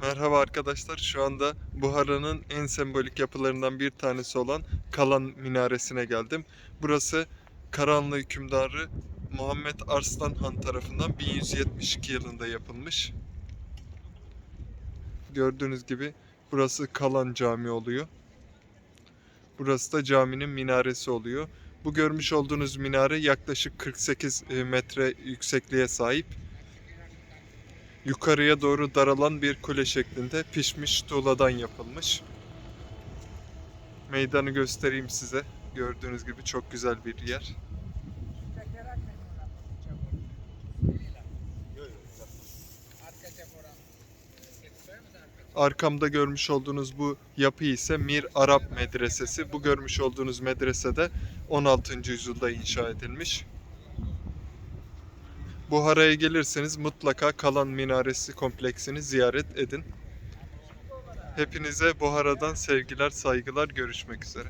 Merhaba arkadaşlar. Şu anda Buhara'nın en sembolik yapılarından bir tanesi olan Kalan Minaresi'ne geldim. Burası Karahanlı hükümdarı Muhammed Arslan Han tarafından 1172 yılında yapılmış. Gördüğünüz gibi burası Kalan Camii oluyor. Burası da caminin minaresi oluyor. Bu görmüş olduğunuz minare yaklaşık 48 metre yüksekliğe sahip yukarıya doğru daralan bir kule şeklinde pişmiş tuğladan yapılmış. Meydanı göstereyim size. Gördüğünüz gibi çok güzel bir yer. Arkamda görmüş olduğunuz bu yapı ise Mir Arap Medresesi. Bu görmüş olduğunuz medrese de 16. yüzyılda inşa edilmiş. Buhara'ya gelirseniz mutlaka Kalan Minaresi kompleksini ziyaret edin. Hepinize Buhara'dan sevgiler, saygılar, görüşmek üzere.